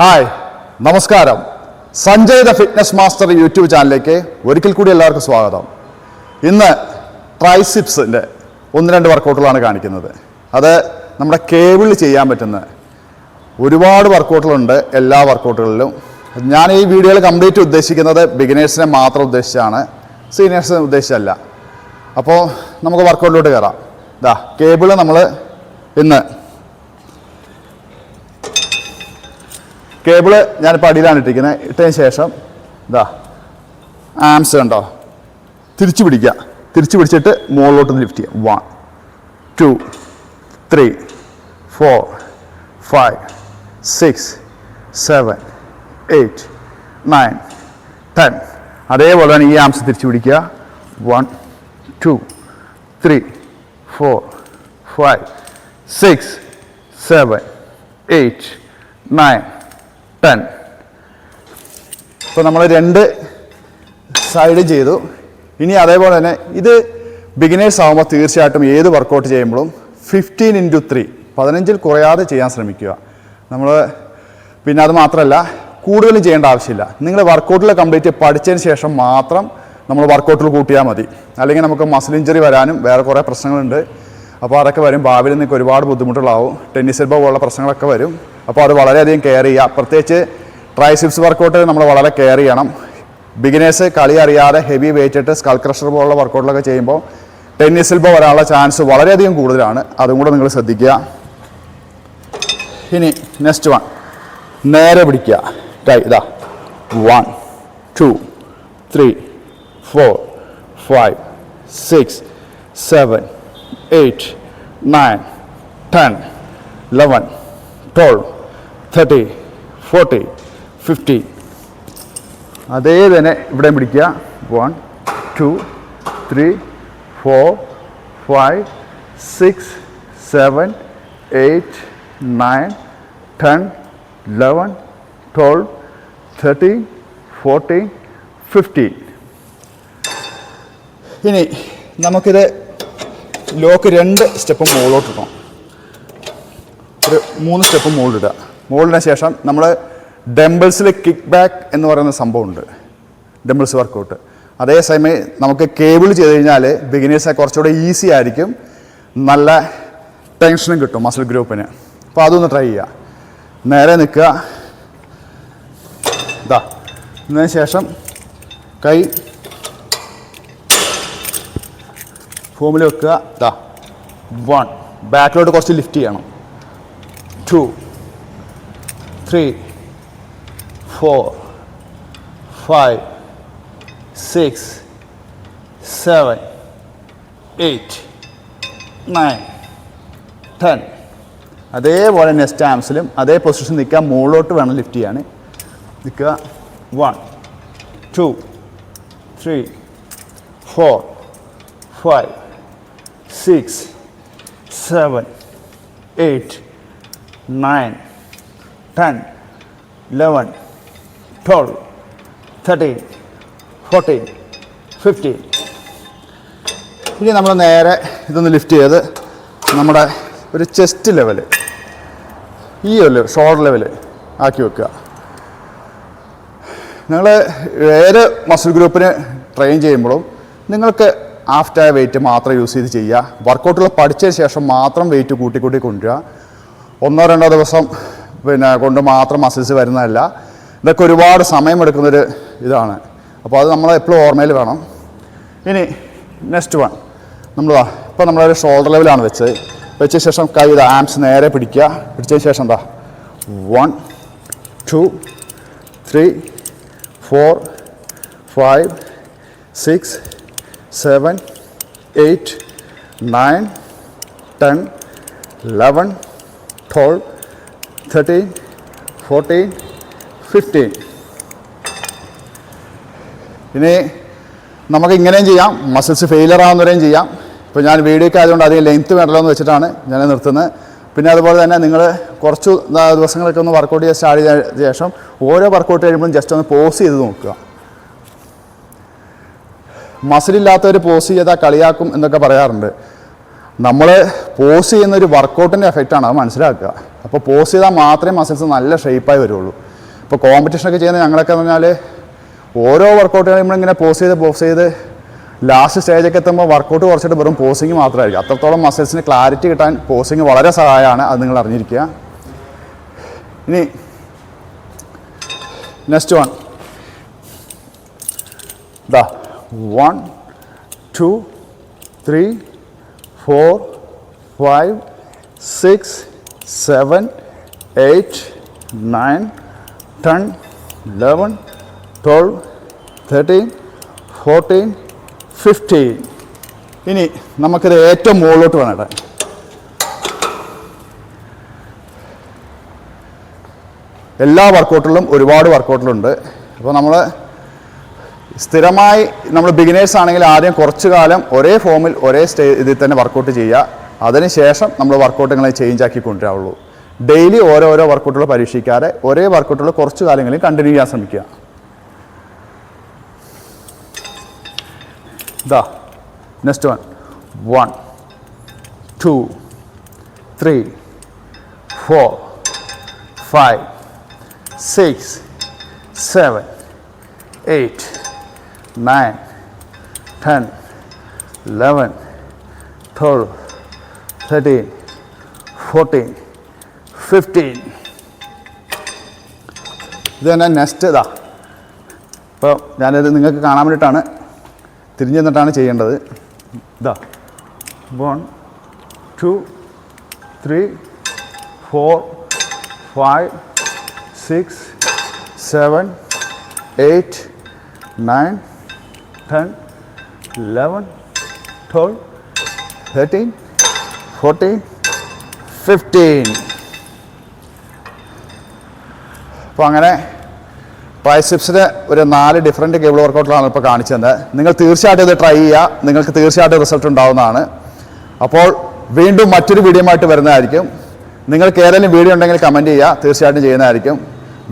Hi നമസ്കാരം. Sanjay the fitness master YouTube ചാനലിലേക്ക് ഒരിക്കൽ കൂടി എല്ലാവർക്കും സ്വാഗതം. ഇന്ന് ട്രൈസിപ്സിന്റെ ഒന്ന് രണ്ട് വർക്കൗട്ടുകളാണ് കാണിക്കുന്നത്. അത് നമ്മുടെ കേബിളിൽ ചെയ്യാൻ പറ്റുന്ന ഒരുപാട് വർക്കൗട്ടുകളുണ്ട് എല്ലാ വർക്കൗട്ടുകളിലും. ഞാൻ ഈ വീഡിയോയിൽ കംപ്ലീറ്റ് ഉദ്ദേശിക്കുന്നത് ബിഗിനേഴ്സിനെ മാത്രം ഉദ്ദേശിച്ചാണ് സീനിയേഴ്സിനെ ഉദ്ദേശിച്ചല്ല. അപ്പോൾ നമുക്ക് വർക്കൗട്ടിലോട്ട് കയറാം. ഇതാ കേബിൾ നമ്മൾ ഇന്ന് കേബിൾ ഞാനിപ്പോൾ അടിയിലാണ് ഇട്ടിരിക്കുന്നത് ഇട്ടതിന് ശേഷം ഇതാ ആംസ് കണ്ടോ? തിരിച്ചു പിടിക്കുക. തിരിച്ചു പിടിച്ചിട്ട് മുകളിലോട്ട് ലിഫ്റ്റ് ചെയ്യുക. One two three four five six seven eight nine ten അതേപോലെ തന്നെ ഈ ആംസ് തിരിച്ചു പിടിക്കുക. One two three four five six seven eight nine ten. ഇപ്പോൾ നമ്മൾ രണ്ട് സൈഡ് ചെയ്തു. ഇനി അതേപോലെ തന്നെ ഇത് ബിഗിനേഴ്സ് ആകുമ്പോൾ തീർച്ചയായിട്ടും ഏത് വർക്കൗട്ട് ചെയ്യുമ്പോഴും ഫിഫ്റ്റീൻ ഇന്റു ത്രീ പതിനഞ്ചിൽ കുറയാതെ ചെയ്യാൻ ശ്രമിക്കുക. നമ്മൾ പിന്നെ അത് മാത്രമല്ല കൂടുതലും ചെയ്യേണ്ട ആവശ്യമില്ല. നിങ്ങൾ വർക്കൗട്ടിൽ കംപ്ലീറ്റ് പഠിച്ചതിന് ശേഷം മാത്രം നമ്മൾ വർക്കൗട്ടിൽ കൂട്ടിയാൽ മതി. അല്ലെങ്കിൽ നമുക്ക് മസിൽ ഇഞ്ചറി വരാനും വേറെ കുറേ പ്രശ്നങ്ങളുണ്ട്. അപ്പോൾ അതൊക്കെ വരും. ഭാവിയിൽ നിങ്ങൾക്ക് ഒരുപാട് ബുദ്ധിമുട്ടുകളാവും. ടെന്നീസ് എൽബോ പോലുള്ള പ്രശ്നങ്ങളൊക്കെ വരും. അപ്പോൾ അത് വളരെയധികം കെയർ ചെയ്യുക. പ്രത്യേകിച്ച് ട്രൈസിപ്സ് വർക്കൗട്ട് നമ്മൾ വളരെ കെയർ ചെയ്യണം. ബിഗിനേഴ്സ് കളി അറിയാതെ ഹെവി വെയിറ്റ് ഇട്ട് സ്കൾ ക്രഷർ പോലുള്ള വർക്കൗട്ടിലൊക്കെ ചെയ്യുമ്പോൾ ടെന്നീസിൽ പോ വരാനുള്ള ചാൻസ് വളരെയധികം കൂടുതലാണ്. അതും കൂടെ നിങ്ങൾ ശ്രദ്ധിക്കുക. ഇനി നെക്സ്റ്റ് വൺ നേരെ പിടിക്കുക. ടൈ ഇതാ. One two three four five six seven eight nine ten eleven twelve thirty forty fifty അതേ തന്നെ ഇവിടെ പിടിക്കുക. One two three four five six seven eight nine ten eleven twelve thirteen fourteen fifteen ഇനി നമുക്കിത് ലോക്ക് രണ്ട് step മുകളിലോട്ട് ഇടണം. ഒരു മൂന്ന് സ്റ്റെപ്പ് മുകളിലിടുക. മുകളിലിന് ശേഷം നമ്മൾ ഡംബിൾസിൽ കിക്ക് ബാക്ക് എന്ന് പറയുന്ന സംഭവമുണ്ട് ഡംബിൾസ് വർക്കൗട്ട് അതേസമയം നമുക്ക് കേബിൾ ചെയ്ത് കഴിഞ്ഞാൽ ബിഗിനേഴ്സ് കുറച്ചുകൂടെ ഈസി ആയിരിക്കും. നല്ല ടെൻഷനും കിട്ടും മസിൽ ഗ്രൂപ്പിന് അപ്പോൾ അതൊന്ന് ട്രൈ ചെയ്യുക. നേരെ നിൽക്കുക. ഇതാ ഇതിന് ശേഷം കൈ ഫോമിൽ വെക്കുക. ഇതാ വൺ ബാക്കിലോട്ട് കുറച്ച് ലിഫ്റ്റ് ചെയ്യണം. Two three four five six seven eight nine ten അതേപോലെ നെക്സ്റ്റ് ആംസിലും അതേ പൊസിഷൻ നിൽക്കുക മുകളിലോട്ട് വേണം ലിഫ്റ്റ് ചെയ്യാൻ. നിൽക്കുക. One two three four five six seven eight nine ten eleven twelve thirteen fourteen fifteen ഇനി നമ്മൾ നേരെ ഇതൊന്ന് ലിഫ്റ്റ് ചെയ്ത് നമ്മുടെ ഒരു ചെസ്റ്റ് ലെവൽ ഈ ഒരു ഷോൾഡർ ലെവൽ ആക്കി വെക്കുക. നിങ്ങൾ ഏത് മസിൽ ഗ്രൂപ്പിന് ട്രെയിൻ ചെയ്യുമ്പോഴും നിങ്ങൾക്ക് ആഫ്റ്റർ വെയിറ്റ് മാത്രം യൂസ് ചെയ്ത് ചെയ്യുക. വർക്കൗട്ടുകൾ പഠിച്ചതിന് ശേഷം മാത്രം വെയിറ്റ് കൂട്ടി കൂട്ടി കൊണ്ടുവരിക. ഒന്നോ രണ്ടോ ദിവസം പിന്നെ കൊണ്ട് മാത്രം മസിൽസ് വരുന്നതല്ല. ഇതൊക്കെ ഒരുപാട് സമയമെടുക്കുന്നൊരു ഇതാണ്. അപ്പോൾ അത് നമ്മൾ എപ്പോഴും ഓർമ്മയിൽ വേണം. ഇനി നെക്സ്റ്റ് വൺ നമ്മൾ ഇപ്പോൾ നമ്മളൊരു ഷോൾഡർ ലെവലാണ് വെച്ചത്. വെച്ച ശേഷം കൈ ഇത് ആംസ് നേരെ പിടിക്കുക. പിടിച്ചതിന് ശേഷം എന്താ one two three four five six seven eight nine ten eleven twelve thirteen fourteen fifteen ഇനി നമുക്ക് ഇങ്ങനെയും ചെയ്യാം. മസിൽസ് ഫെയിലർ ആവുന്നവരെയും ചെയ്യാം. ഇപ്പോൾ ഞാൻ വീഡിയോയ്ക്ക് ആയതുകൊണ്ട് അധികം ലെങ്ത്ത് വേണ്ടല്ലോ എന്ന് വെച്ചിട്ടാണ് ഞാൻ നിർത്തുന്നത്. പിന്നെ അതുപോലെ തന്നെ നിങ്ങൾ കുറച്ച് ദിവസങ്ങളൊക്കെ ഒന്ന് വർക്കൗട്ട് ചെയ്യാൻ സ്റ്റാർട്ട് ചെയ്ത ശേഷം ഓരോ വർക്കൗട്ട് കഴിയുമ്പോഴും ജസ്റ്റ് ഒന്ന് പോസ് ചെയ്ത് നോക്കുക. മസിലില്ലാത്തവർ പോസ് ചെയ്താൽ കളിയാക്കും എന്നൊക്കെ പറയാറുണ്ട്. നമ്മൾ പോസ് ചെയ്യുന്ന ഒരു വർക്കൗട്ടിന്റെ എഫക്റ്റാണ് അത് മനസ്സിലാക്കുക. അപ്പോൾ പോസ് ചെയ്താൽ മാത്രമേ മസിൽസ് നല്ല ഷേപ്പായി വരുള്ളൂ. ഇപ്പോൾ കോമ്പറ്റീഷനൊക്കെ ചെയ്യുന്ന ഞങ്ങളൊക്കെ പറഞ്ഞാൽ ഓരോ വർക്കൗട്ടുകളും നമ്മളിങ്ങനെ പോസ് ചെയ്ത് പോസ് ചെയ്ത് ലാസ്റ്റ് സ്റ്റേജൊക്കെ എത്തുമ്പോൾ വർക്കൗട്ട് കുറച്ചിട്ട് വെറും പോസിങ് മാത്രമായിരിക്കും. അത്രത്തോളം മസിൽസിന് ക്ലാരിറ്റി കിട്ടാൻ പോസിങ് വളരെ സഹായമാണ് അത് നിങ്ങൾ അറിഞ്ഞിരിക്കുക. ഇനി നെക്സ്റ്റ് വൺ ദാ one two three four five six seven eight nine ten eleven twelve thirteen fourteen fifteen ഇനി നമുക്കിത് ഏറ്റവും മുകളിലോട്ട് വേണം ഇടാൻ എല്ലാ വർക്കൗട്ടിലും ഒരുപാട് വർക്കൗട്ടിലുണ്ട് അപ്പോൾ നമ്മൾ സ്ഥിരമായി നമ്മൾ ബിഗിനേഴ്സ് ആണെങ്കിൽ ആദ്യം കുറച്ചു കാലം ഒരേ ഫോമിൽ ഒരേ സ്റ്റേ ഇതിൽ തന്നെ വർക്കൗട്ട് ചെയ്യുക. അതിനുശേഷം നമ്മൾ വർക്കൗട്ടുകളെ ചേഞ്ച് ആക്കി കൊണ്ടുവരാവുള്ളൂ. ഡെയിലി ഓരോരോ വർക്കൗട്ടുകൾ പരീക്ഷിക്കാതെ ഒരേ വർക്കൗട്ടുകൾ കുറച്ച് കാലങ്ങളിൽ കണ്ടിന്യൂ ചെയ്യാൻ ശ്രമിക്കുക. ഇതാ next one one two three four five six seven eight nine ten eleven twelve thirteen fourteen fifteen ഇത് തന്നെ നെക്സ്റ്റ് ഇതാ. ഇപ്പോൾ ഞാനിത് നിങ്ങൾക്ക് കാണാൻ വേണ്ടിയിട്ടാണ് തിരിഞ്ഞു നിന്നിട്ടാണ് ചെയ്യേണ്ടത്. ഇതാ. One two three four five six seven eight nine ten eleven twelve thirteen fourteen fifteen അപ്പോൾ അങ്ങനെ ട്രൈസിപ്സിന് ഒരു നാല് ഡിഫറെന്റ് കേബിൾ വർക്കൗട്ടിലാണ് ഇപ്പോൾ കാണിച്ചത് നിങ്ങൾ തീർച്ചയായിട്ടും ഇത് ട്രൈ ചെയ്യുക. നിങ്ങൾക്ക് തീർച്ചയായിട്ടും റിസൾട്ട് ഉണ്ടാവുന്നതാണ്. അപ്പോൾ വീണ്ടും മറ്റൊരു വീഡിയോമായിട്ട് വരുന്നതായിരിക്കും. നിങ്ങൾക്ക് ഏതെങ്കിലും വീഡിയോ ഉണ്ടെങ്കിൽ കമന്റ് ചെയ്യുക. തീർച്ചയായിട്ടും ചെയ്യുന്നതായിരിക്കും.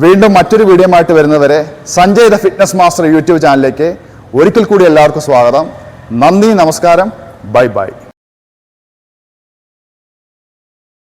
വീണ്ടും മറ്റൊരു വീഡിയോമായിട്ട് വരുന്നവരെ Sanjay the fitness master YouTube ചാനലിലേക്ക് ഒരിക്കൽ കൂടി എല്ലാവർക്കും സ്വാഗതം. നന്ദി നമസ്കാരം. Bye bye.